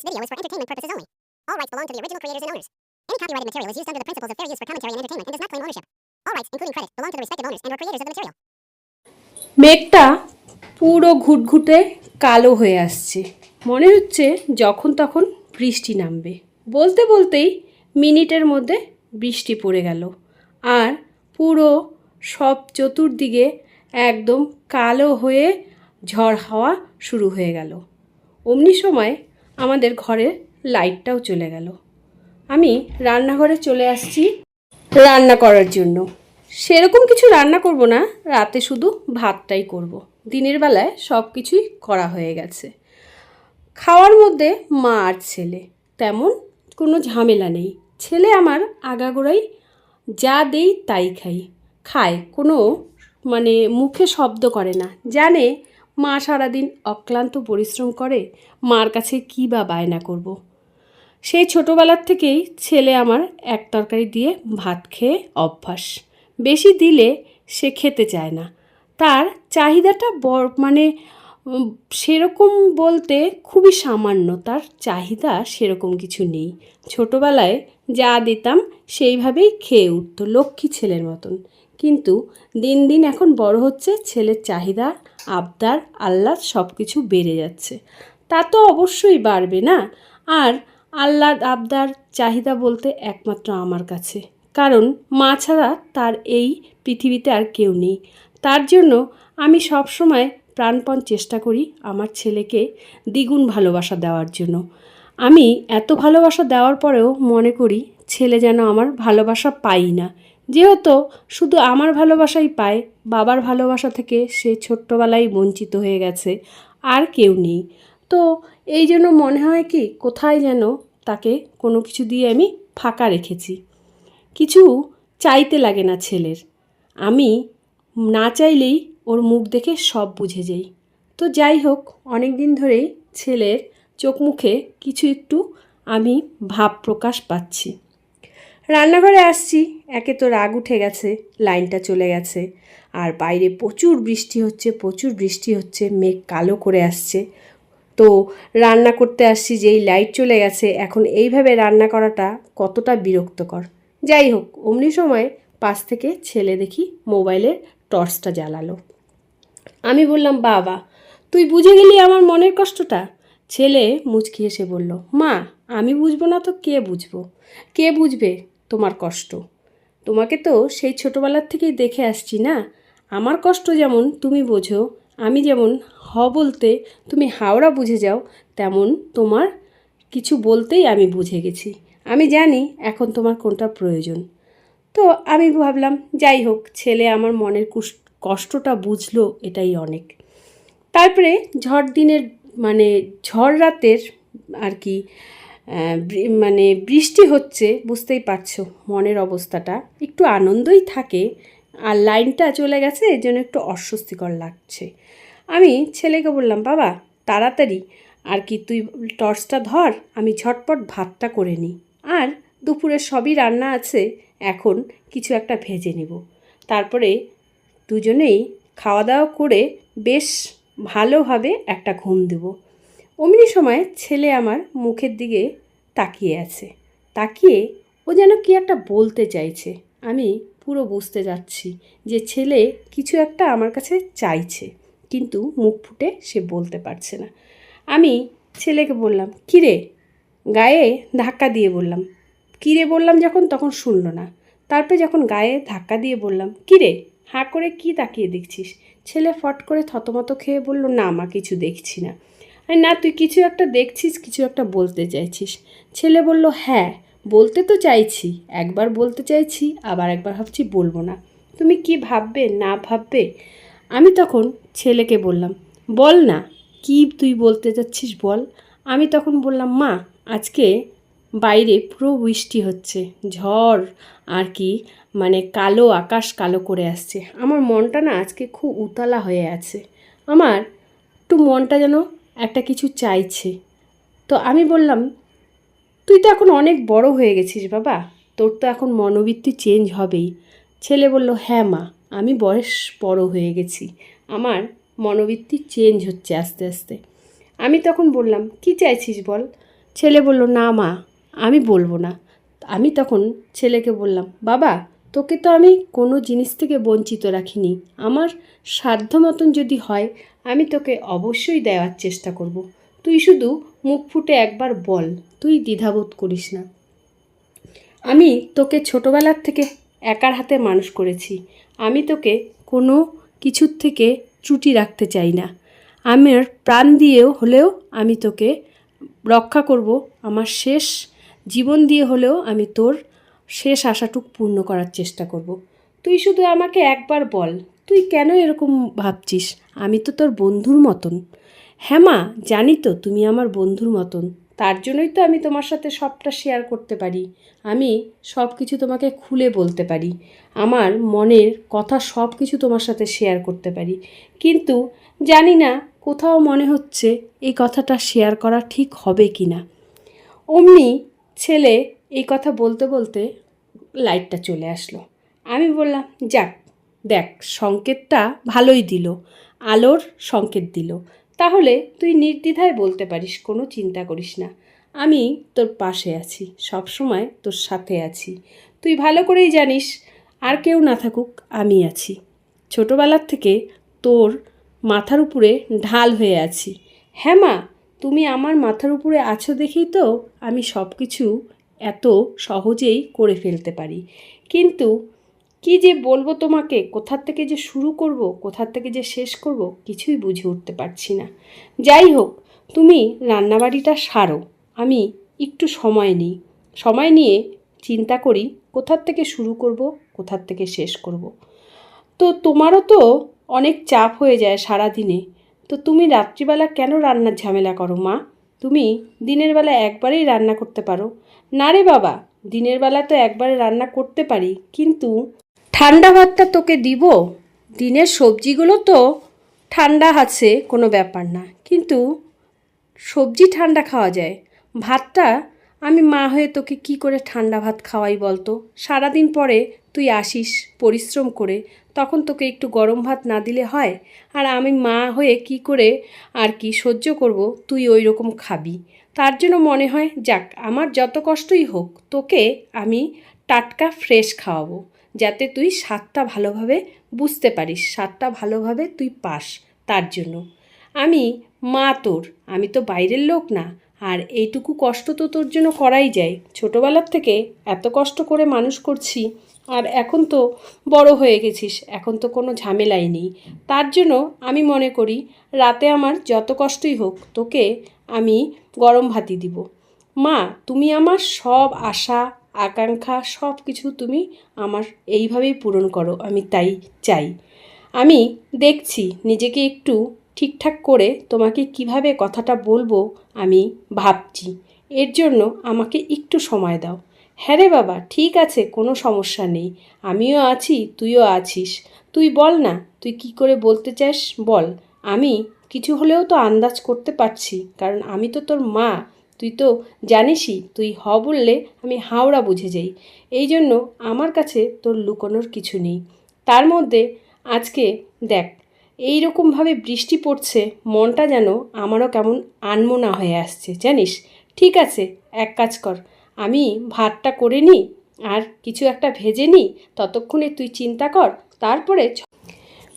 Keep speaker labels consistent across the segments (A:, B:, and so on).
A: This video is for entertainment purposes only. All rights belong to the original creators and owners. Any copyrighted material is used under the principles of fair use for commentary and entertainment and does not claim ownership. All rights, including credit, belong to the respective owners and/or creators of the material.
B: মেঘটা পুরো ঘুটঘুটে কালো হয়ে আসছে মনে হচ্ছে যখন তখন বৃষ্টি নামবে বলতে বলতেই মিনিটের মধ্যে বৃষ্টি পড়ে গেল আর পুরো সব চতুর্দিকে একদম কালো হয়ে ঝড় হাওয়া শুরু হয়ে গেল অমনি সময় আমাদের ঘরের লাইটটাও চলে গেল। আমি রান্নাঘরে চলে আসছি রান্না করার জন্য। সেরকম কিছু রান্না করব না, রাতে শুধু ভাতটাই করব। দিনের বেলায় সব কিছুই করা হয়ে গেছে। খাওয়ার মধ্যে মা আর ছেলে, তেমন কোনো ঝামেলা নেই। ছেলে আমার আগাগোড়াই যা দেই তাই খাই। খায়, কোনো মানে মুখে শব্দ করে না। জানে মা সারাদিন অক্লান্ত পরিশ্রম করে, মার কাছে কী বা বায়না করব। সেই ছোটোবেলার থেকেই ছেলে আমার এক তরকারি দিয়ে ভাত খেয়ে অভ্যাস। বেশি দিলে সে খেতে চায় না। তার চাহিদাটা বড় মানে সেরকম বলতে খুবই সামান্য। তার চাহিদা সেরকম কিছু নেই। ছোটোবেলায় যা দিতাম সেইভাবেই খেয়ে উঠতো লক্ষ্মী ছেলের মতন। কিন্তু দিন দিন এখন বড় হচ্ছে ছেলের চাহিদা আবদার, আহ্লাদ সব কিছু বেড়ে যাচ্ছে। তা তো অবশ্যই বাড়বে না। আর আহ্লাদ, আবদার, চাহিদা বলতে একমাত্র আমার কাছে। কারণ মা ছাড়া তার এই পৃথিবীতে আর কেউ নেই। তার জন্য আমি সব সময় প্রাণপণ চেষ্টা করি আমার ছেলেকে দ্বিগুণ ভালোবাসা দেওয়ার জন্য। আমি এত ভালোবাসা দেওয়ার পরেও মনে করি ছেলে যেন আমার ভালোবাসা পাই না। যেহেতু শুধু আমার ভালোবাসাই পায়, বাবার ভালোবাসা থেকে সে ছোট্টবেলায় বঞ্চিত হয়ে গেছে, আর কেউ নেই। তো এই জন্য মনে হয় কি, কোথায় যেন তাকে কোনো কিছু দিয়ে আমি ফাঁকা রেখেছি। কিছু চাইতে লাগে না ছেলের। আমি না চাইলেই ওর মুখ দেখে সব বুঝে যাই। তো যাই হোক অনেক দিন ধরেই ছেলের চোখ মুখে কিছু একটু আমি ভাব প্রকাশ পাচ্ছি। রান্নাঘরে আসছি। একে তো রাগ উঠে গেছে, লাইনটা চলে গেছে। আর বাইরে প্রচুর বৃষ্টি হচ্ছে, প্রচুর বৃষ্টি হচ্ছে, মেঘ কালো করে আসছে। তো রান্না করতে আসছি যেই লাইট চলে গেছে, এখন এইভাবে রান্না করাটা কতটা বিরক্তকর। যাই হোক, অমনি সময় পাশ থেকে ছেলে দেখি মোবাইলের টর্চটা জ্বালালো। আমি বললাম, বাবা, তুই বুঝে গেলি আমার মনের কষ্টটা? ছেলে মুচকি এসে বলল, মা, আমি বুঝব না তো কে বুঝব? কে বুঝবে? তোমার কষ্ট। তোমাকে তো সেই ছোটোবেলার থেকেই দেখে আসছি না? আমার কষ্ট যেমন তুমি বোঝো, আমি যেমন হ বলতে তুমি হাওড়া বুঝে যাও, তেমন তোমার কিছু বলতেই আমি বুঝে গেছি। আমি জানি এখন তোমার কোনটা প্রয়োজন। তো আমি ভাবলাম, যাই হোক, ছেলে আমার মনের কষ্টটা বুঝলো এটাই অনেক। তারপরে ঝড় দিনের মানে ঝড় রাতের আর কি মানে বৃষ্টি হচ্ছে, বুঝতেই পারছ মনের অবস্থাটা। একটু আনন্দই থাকে আর লাইনটা চলে গেছে, এর জন্য একটু অস্বস্তিকর লাগছে। আমি ছেলেকে বললাম, বাবা, তাড়াতাড়ি, আর কি তুই টর্চটা ধর, আমি ঝটপট ভাতটা করে নিই। আর দুপুরে সবই রান্না আছে, এখন কিছু একটা ভেজে নিব। তারপরে দুজনেই খাওয়া দাওয়া করে বেশ ভালোভাবে একটা ঘুম দেব। অমনি সময় ছেলে আমার মুখের দিকে তাকিয়ে আছে। তাকিয়ে ও যেন কি একটা বলতে চাইছে। আমি পুরো বুঝতে যাচ্ছি যে ছেলে কিছু একটা আমার কাছে চাইছে, কিন্তু মুখ ফুটে সে বলতে পারছে না। আমি ছেলেকে বললাম কিরে গায়ে ধাক্কা দিয়ে বললাম কিরে বললাম যখন, তখন শুনলো না। তারপরে যখন গায়ে ধাক্কা দিয়ে বললাম কিরে হাঁ করে কি তাকিয়ে দেখছিস? ছেলে ফট করে থতমত খেয়ে বলল, না মা, কিছু দেখছি না। না, তুই কিছু একটা দেখছিস, কিছু একটা বলতে চাইছিস। ছেলে বলল হ্যাঁ বলতে তো চাইছি। একবার বলতে চাইছি, আবার একবার ভাবছি বলব না। তুমি কি ভাববে, না ভাববে? আমি তখন ছেলেকে বললাম, বল না, কি তুই বলতে চাচ্ছিস বল? আমি তখন বললাম, মা, আজকে বাইরে পুরো বৃষ্টি হচ্ছে, ঝড় আর কি মানে কালো আকাশ কালো করে আসছে। আমার মনটা না আজকে খুব উতলা হয়ে আছে। আমার একটু মনটা যেন একটা কিছু চাইছে। তো আমি বললাম, তুই তো এখন অনেক বড় হয়ে গেছিস বাবা। তোর তো এখন মনোবৃত্তি চেঞ্জ হবেই। ছেলে বলল হ্যাঁ মা, আমি বয়স বড় হয়ে গেছি। আমার মনোবৃত্তি চেঞ্জ হচ্ছে আস্তে আস্তে। আমি তখন বললাম, কি চাইছিস বল? ছেলে বলল, না মা, আমি বলব না। আমি তখন ছেলেকে বললাম, বাবা তোকে তো আমি কোনো জিনিস থেকে বঞ্চিত রাখিনি। আমার সাধ্য মতন যদি হয়, আমি তোকে অবশ্যই দেওয়ার চেষ্টা করব। তুই শুধু মুখ ফুটে একবার বল, তুই দ্বিধাবোধ করিস না। আমি তোকে ছোটোবেলার থেকে একার হাতে মানুষ করেছি। আমি তোকে কোনো কিছুর থেকে ত্রুটি রাখতে চাই না। আমার প্রাণ দিয়েও হলেও আমি তোকে রক্ষা করব। আমার শেষ জীবন দিয়ে হলেও আমি তোর শেষ আশাটুক পূর্ণ করার চেষ্টা করব। তুই শুধু আমাকে একবার বল, তুই কেন এরকম ভাবছিস? আমি তো তোর বন্ধুর মতন। হ্যাঁ মা, জানি তো তুমি আমার বন্ধুর মতন। তার জন্যই তো আমি তোমার সাথে সবটা শেয়ার করতে পারি। আমি সব কিছু তোমাকে খুলে বলতে পারি। আমার মনের কথা সব কিছু তোমার সাথে শেয়ার করতে পারি। কিন্তু জানি না কোথাও মনে হচ্ছে এই কথাটা শেয়ার করা ঠিক হবে কি না অমনি ছেলে এই কথা বলতে বলতে লাইটটা চলে আসলো। আমি বললাম, যাক, দেখ, সংকেতটা ভালোই দিল, আলোর সংকেত দিল। তাহলে তুই নির্দ্বিধায় বলতে পারিস, কোনো চিন্তা করিস না। আমি তোর পাশে আছি সব সময় তোর সাথে আছি। তুই ভালো করেই জানিস, আর কেউ না থাকুক, আমি আছি। ছোটোবেলার থেকে তোর মাথার উপরে ঢাল হয়ে আছি। হ্যাঁ মা, তুমি আমার মাথার উপরে আছো দেখেই তো আমি সব কিছু এত সহজেই করে ফেলতে পারি। কিন্তু কি যে বলব তোমাকে, কোথার থেকে যে শুরু করব, কোথার থেকে যে শেষ করব, কিছুই বুঝে উঠতে পারছি না। যাই হোক, তুমি রান্নাবাড়িটা সারো, আমি একটু সময় নিই। সময় নিয়ে চিন্তা করি, কোথার থেকে শুরু করব, কোথার থেকে শেষ করব। তো তোমারও তো অনেক চাপ হয়ে যায় সারা দিনে তো তুমি রাত্রিবেলা কেন রান্নার ঝামেলা করো, মা? তুমি দিনের বেলা একবারেই রান্না করতে পারো। না রে বাবা, দিনের বেলা তো একবারে রান্না করতে পারি, কিন্তু ঠান্ডা ভাতটা তোকে দিব? দিনের সবজিগুলো তো ঠান্ডা আছে, কোনো ব্যাপার না। কিন্তু সবজি ঠান্ডা খাওয়া যায়। ভাতটা আমি মা হয়ে তোকে কি করে ঠান্ডা ভাত খাওয়াই বলতো? সারাদিন পরে তুই আসিস পরিশ্রম করে তখন তোকে একটু গরম ভাত না দিলে হয়? আর আমি মা হয়ে কি করে আর কি সহ্য করব? তুই ওই রকম খাবি। তার জন্য মনে হয়, যাক, আমার যত কষ্টই হোক, তোকে আমি টাটকা ফ্রেশ খাওয়াবো, যাতে তুই স্বাদটা ভালোভাবে বুঝতে পারিস, স্বাদটা ভালোভাবে তুই পাস তার জন্য। আমি মা তোর, আমি তো বাইরের লোক না, আর এইটুকু কষ্ট তো তোর জন্য করাই যায়। ছোটোবেলার থেকে এত কষ্ট করে মানুষ করছি আর এখন তো বড় হয়ে গেছিস, এখন তো কোনো ঝামেলাই নেই। তার জন্য আমি মনে করি, রাতে আমার যত কষ্টই হোক, তোকে আমি গরম ভাতই দিব। মা, তুমি আমার সব আশা, আকাঙ্ক্ষা সব কিছু তুমি আমার এইভাবেই পূরণ করো, আমি তাই চাই। আমি দেখছি নিজেকে একটু ঠিকঠাক করে তোমাকে কীভাবে কথাটা বলব আমি ভাবছি। এর জন্য আমাকে একটু সময় দাও। হ্যাঁ রে বাবা, ঠিক আছে, কোনো সমস্যা নেই। আমিও আছি, তুইও আছিস। তুই বল না, তুই কি করে বলতে চাস? বল। আমি কিছু হলেও তো আন্দাজ করতে পারছি, কারণ আমি তো তোর মা। তুই তো জানিসই, তুই হ বললে আমি হাওড়া বুঝে যাই। এই জন্য আমার কাছে তোর লুকোনোর কিছু নেই। তার মধ্যে আজকে দেখ, এই রকমভাবে বৃষ্টি পড়ছে, মনটা যেন আমারও কেমন আনমোনা হয়ে আসছে, জানিস? ঠিক আছে, এক কাজ কর। আমি ভাতটা করে নিই আর কিছু একটা ভেজে নিই ততক্ষণে তুই চিন্তা কর, তারপরে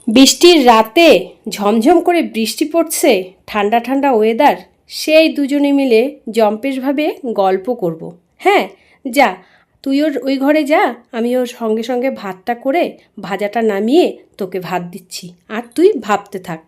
B: বৃষ্টির রাতে ঝমঝম করে বৃষ্টি পড়ছে, ঠান্ডা ঠান্ডা ওয়েদার সেই দুজনে মিলে জম্পেশভাবে গল্প করব। হ্যাঁ যা, তুই ওর ওই ঘরে যা, আমি ওর সঙ্গে সঙ্গে ভাতটা করে ভাজাটা নামিয়ে তোকে ভাত দিচ্ছি, আর তুই ভাবতে থাক